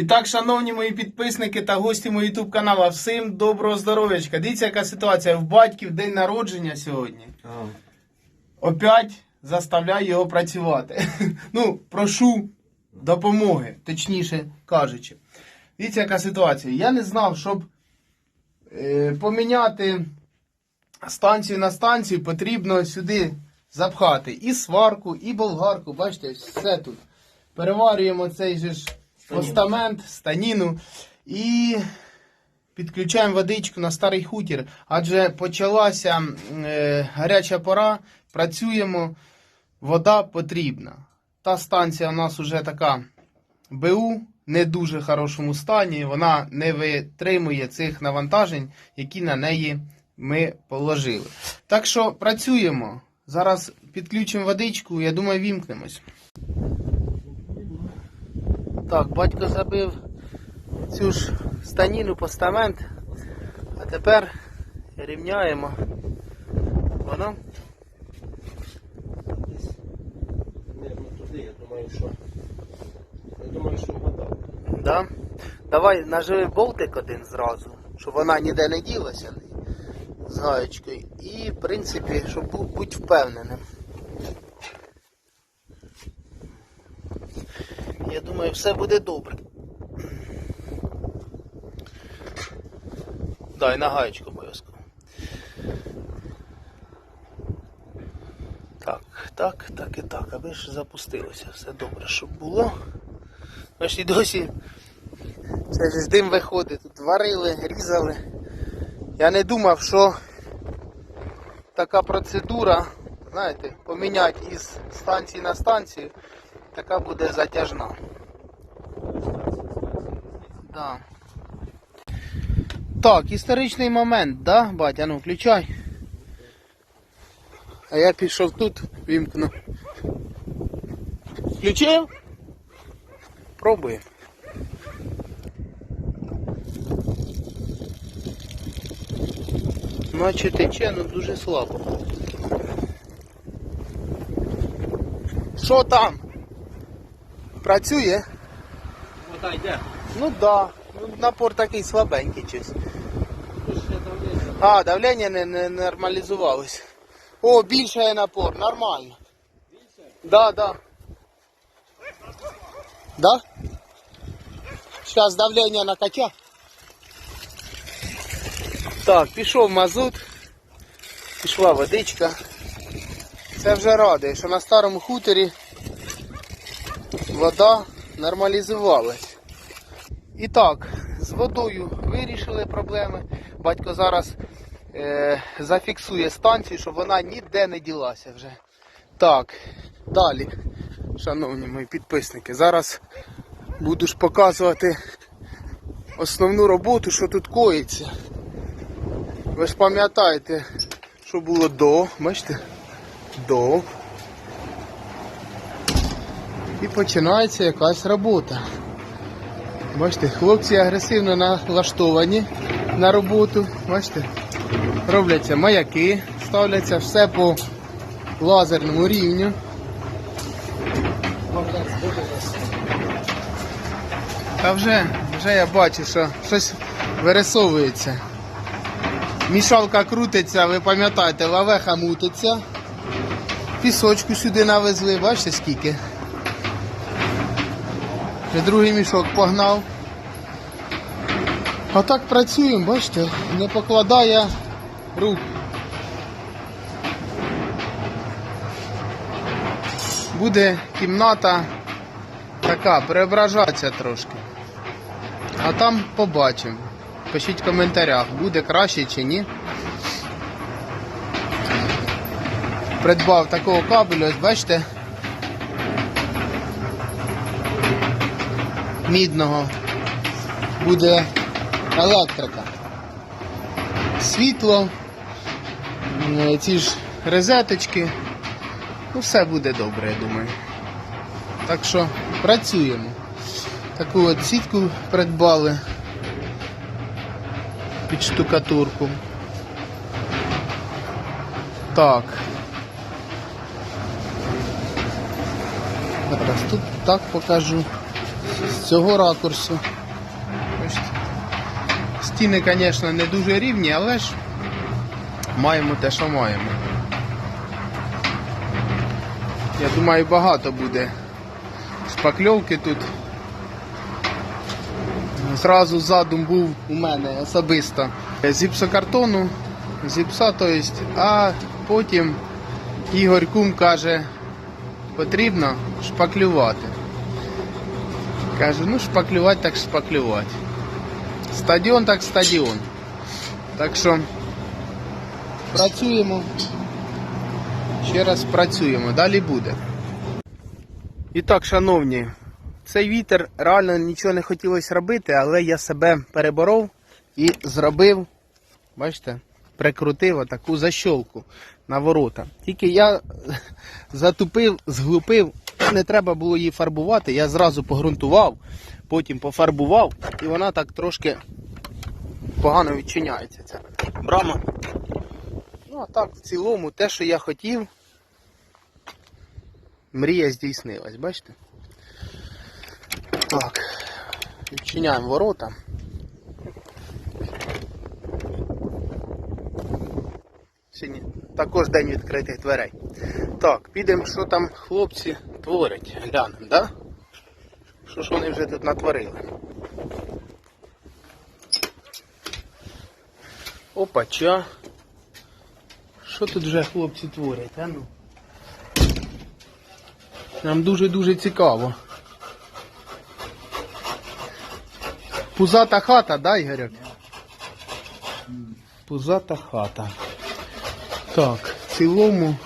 І так, шановні мої підписники та гості мого YouTube каналу, всім доброго здоров'ячка. Дивіться, яка ситуація. В батьків день народження сьогодні. Опять заставляю його працювати. Ну, прошу допомоги, точніше кажучи. Дивіться, яка ситуація. Я не знав, щоб е, поміняти станцію на станцію, потрібно сюди запхати і сварку, і болгарку. Бачите, все тут. Переварюємо цей же ж постамент, станіну і підключаємо водичку на старий хутір, адже почалася е, гаряча пора, працюємо, вода потрібна. Та станція у нас вже така БУ, не дуже хорошому стані, вона не витримує цих навантажень, які на неї ми положили. Так що працюємо. Зараз підключимо водичку, я думаю, вімкнемось. Так, батько забив цю ж станіну постамент, а тепер рівняємо. Воно. Примерно туди, я думаю, що. Я думаю, що вгадав. Да? Давай наживи болтик один зразу, щоб вона ніде не ділася з гаєчкою. І, в принципі, щоб бути впевненим. Я думаю, все буде добре. Дай на гаєчку обов'язково. Так, так, так і так, аби ж запустилося. Все добре, щоб було. Ми ж і досі ж дим виходить. Тут варили, різали. Я не думав, що така процедура, знаєте, поміняти із станції на станцію, така буде затяжна. Да. Так, історичний момент, да, батя, ну включай. А я пішов тут, вімкну. Включив? Пробуємо. Наче тече, ну дуже слабо. Що там? Працює? Вода йде. Ну да. Ну, напор такий слабенький щось. Давлення. А, давлення не, не нормалізувалось. О, більше є напор, нормально. Більше? Да, да. Да? Сейчас давление накача. Так, пішов мазут. Пішла водичка. Це вже радує, що на старому хуторі вода нормалізувалась. І так, з водою вирішили проблеми. Батько зараз е, зафіксує станцію, щоб вона ніде не ділася вже. Так, далі, шановні мої підписники, зараз буду ж показувати основну роботу, що тут коїться. Ви ж пам'ятаєте, що було до, бачите? До. І починається якась робота. Бачите, хлопці агресивно налаштовані на роботу. Бачите, робляться маяки, ставляться все по лазерному рівню. Та вже, вже я бачу, що щось вирисовується. Мішалка крутиться, ви пам'ятаєте, лавеха мутиться. Пісочку сюди навезли, бачите скільки. Вже другий мішок погнав. А так працюємо, бачите, не покладає рук. Буде кімната така, преображатися трошки. А там побачимо. Пишіть в коментарях, буде краще чи ні. Придбав такого кабелю, ось бачите. Мідного буде електрика. Світло, ці ж розеточки. Ну, все буде добре, я думаю. Так що працюємо. Таку от сітку придбали під штукатурку. Так. Зараз тут так покажу. З цього ракурсу. Стіни, звісно, не дуже рівні, але ж маємо те, що маємо. Я думаю, багато буде шпакльовки тут. Зразу задум був у мене особисто з гіпсокартону, з гіпса, то есть, а потім Ігор Кум каже, потрібно шпаклювати. Каже, ну шпаклювати так шпаклювати. Стадіон так стадіон. Так що працюємо. Ще раз працюємо, далі буде. І так, шановні, цей вітер реально нічого не хотілося робити, але я себе переборов і зробив, бачите, прикрутив отаку защолку на ворота. Тільки я затупив, зглупив, не треба було її фарбувати, я зразу погрунтував, потім пофарбував, і вона так трошки погано відчиняється. Ця брама. Ну, а так, в цілому, те, що я хотів, мрія здійснилась, бачите? Так, відчиняємо ворота. Сьогодні також день відкритих дверей. Так, підемо, що там хлопці творять. Глянемо, да? Що ж вони вже тут натворили? Опача. Що тут вже хлопці творять, а ну? Нам дуже-дуже цікаво. Пузата хата, да, Ігоряк? Пузата хата. Так, в цілому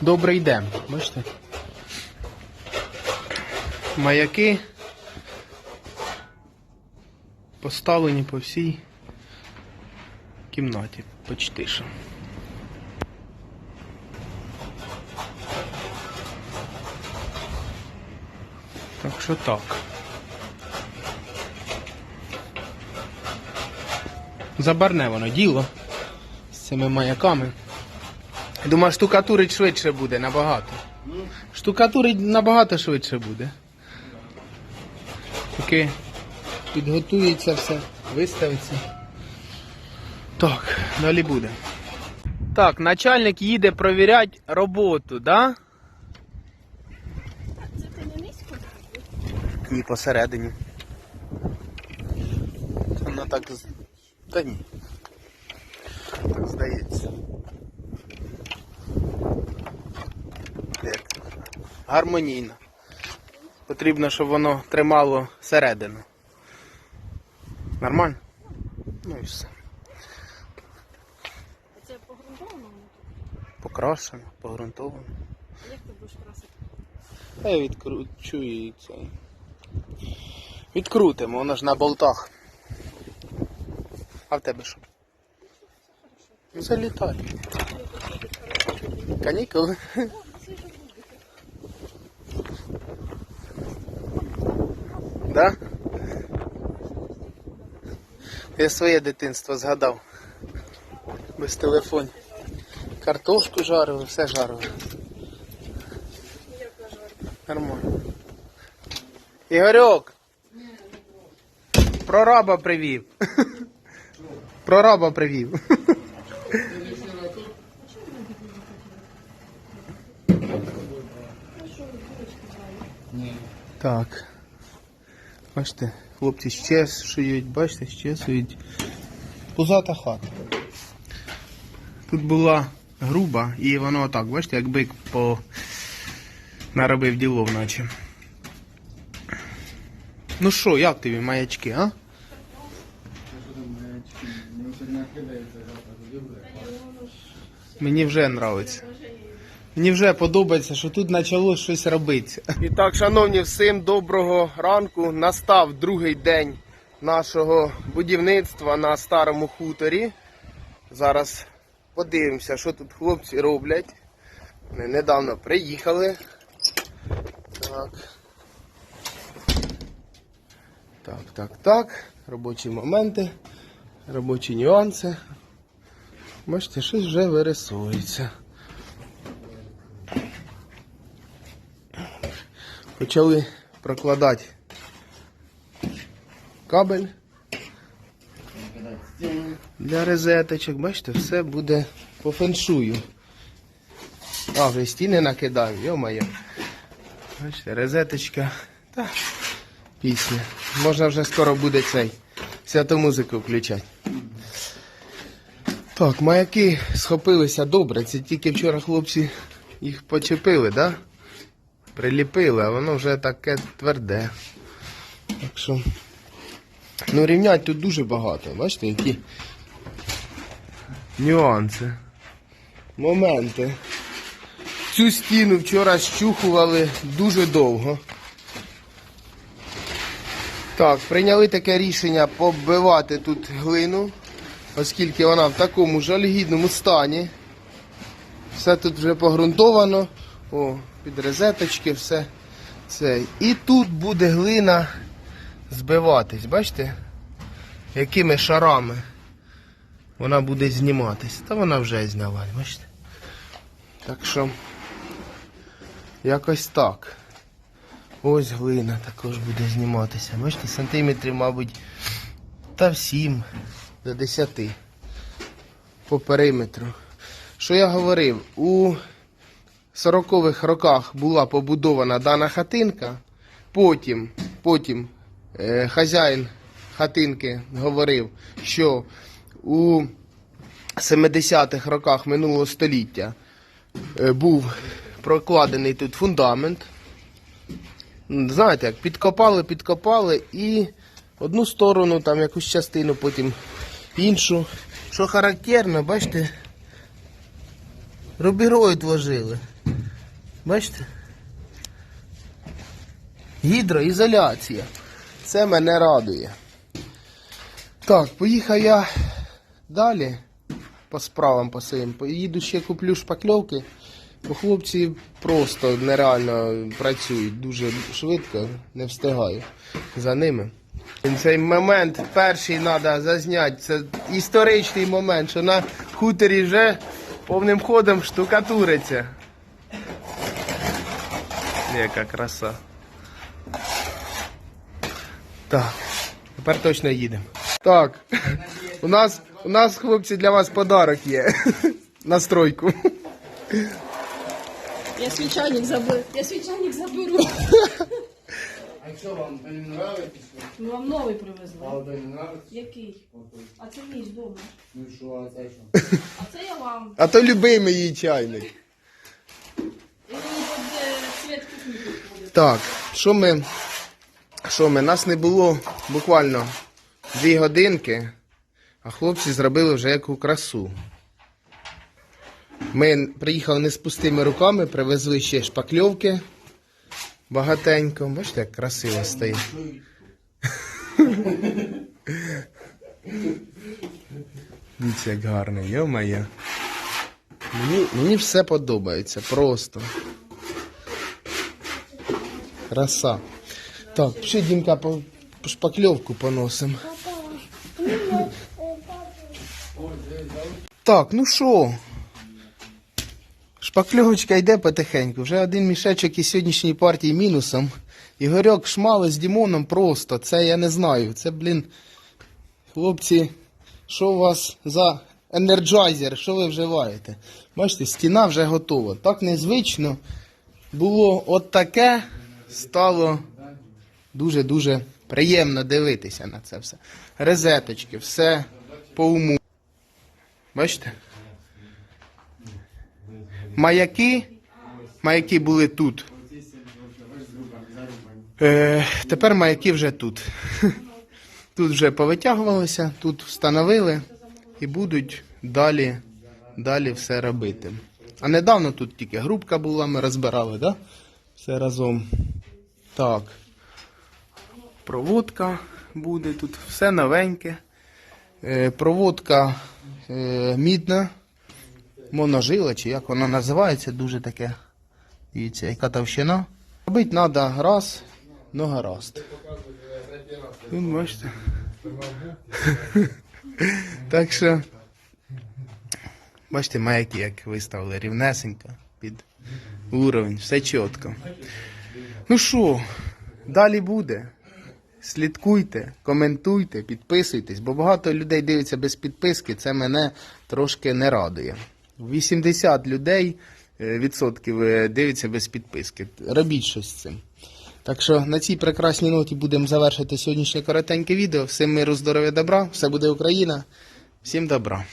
добре йдемо, бачите? Маяки поставлені по всій кімнаті, почти що. Так що так. Забарне воно діло з цими маяками. Думаю, штукатурить швидше буде набагато. Штукатурить набагато швидше буде. Поки підготується все, виставиться. Так, далі буде. Так, начальник їде провіряти роботу, да? Це ти не низько? Ні, посередині. Вона так. Та ні. Так здається. Гармонійно. Потрібно, щоб воно тримало середину. Нормально? Ну і все. А це погрунтовано? Покрашено, погрунтовано. А Як ти будеш красити? Я відкручу і цей. Відкрутимо, воно ж на болтах. А в тебе що? Ну залітай. Канікули. Да? Я своє дитинство згадав. Без телефонів. Картошку жарили, все жарили. Нормально. Ігорьок! Прораба привів. Прораба привів. Так. Бачите, хлопці щесують, бачите, щесують. Пузата хата. Тут була груба і воно отак, бачите, як бик по наробив ділов наче. Ну що, як тобі маячки, а? Мені вже подобається. Мені вже подобається, що тут почало щось робитися. І так, шановні, всім доброго ранку. Настав другий день нашого будівництва на старому хуторі. Зараз подивимося, що тут хлопці роблять. Вони недавно приїхали. Так. Так, так, так. Робочі моменти, робочі нюанси. Бачите, щось вже вирисується. Почали прокладати кабель. Для розеточок, бачите, все буде по феншую. А, вже стіни накидаю, йо-моє. Бачите, розеточка. Та, пісня. Можна вже скоро буде цей святу музику включати. Так, маяки схопилися добре. Це тільки вчора хлопці їх почепили, да? Приліпили, а воно вже таке тверде. Так що. Ну, рівнять тут дуже багато. Бачите, які нюанси. Моменти. Цю стіну вчора щухували дуже довго. Так, прийняли таке рішення побивати тут глину, оскільки вона в такому жалюгідному стані. Все тут вже погрунтовано. О, під розеточки, все це. І тут буде глина збиватись, бачите? Якими шарами вона буде зніматись. Та вона вже знялась, бачите? Так що, якось так. Ось глина також буде зніматися. Бачите, сантиметрів, мабуть, та в 7 до 10 по периметру. Що я говорив? У 40-х роках була побудована дана хатинка, потім, потім е, хазяїн хатинки говорив, що у 70-х роках минулого століття е, був прокладений тут фундамент. Знаєте, як підкопали, підкопали і одну сторону, там якусь частину, потім іншу. Що характерно, бачите, рубіроїд вложили. Бачите? Гідроізоляція. Це мене радує. Так, поїхав я далі по справам по своїм. Поїду ще куплю шпакльовки. Бо хлопці просто нереально працюють дуже швидко, не встигаю за ними. Цей момент перший треба зазняти. Це історичний момент, що на хуторі вже повним ходом штукатуриться. Яка краса. Так, тепер точно їдемо. Так, у нас, у нас, хлопці, для вас подарок є. На стройку. Я свічайник заберу. Я свічайник заберу. А що вам не подобається? Ми вам новий привезли. А не подобається? Який? А це мій з дому. Ну що, а це що? А це я вам. А то любимий її чайник. І мені буде цвіт кухні підходить. Так, що ми. Що ми? Нас не було буквально дві годинки, а хлопці зробили вже яку красу. Ми приїхали не з пустими руками, привезли ще шпакльовки багатенько. Бачите, як красиво стоїть. Дивіться, як гарно, йо-моє. Мені, мені все подобається, просто. Краса. Так, ще Дімка по, шпакльовку поносим. Так, ну що? Шпакльовочка йде потихеньку. Вже один мішечок із сьогоднішньої партії мінусом. Ігорьок шмали з Дімоном просто. Це я не знаю. Це, блін, хлопці, що у вас за енерджайзер? Що ви вживаєте? Бачите, стіна вже готова. Так незвично було от таке, стало дуже-дуже приємно дивитися на це все. Резеточки, все по уму. Бачите? Маяки. Маяки були тут. Е, тепер маяки вже тут. Тут вже повитягувалися, тут встановили і будуть далі, далі все робити. А недавно тут тільки грубка була, ми розбирали, да? Все разом. Так. Проводка буде тут, все новеньке. Е, проводка е, мідна, моножила, чи як вона називається, дуже таке. Дивіться, яка товщина. Робити треба раз, ну гаразд. Тут бачите. так що, бачите, маяки як виставили рівнесенько під уровень, все чітко. Ну що, далі буде. слідкуйте, коментуйте, підписуйтесь, бо багато людей дивиться без підписки, це мене трошки не радує. 80 людей е, відсотків е, дивиться без підписки. Робіть щось з цим. Так що на цій прекрасній ноті будемо завершити сьогоднішнє коротеньке відео. Всім миру, здоров'я, добра, все буде Україна. Всім добра.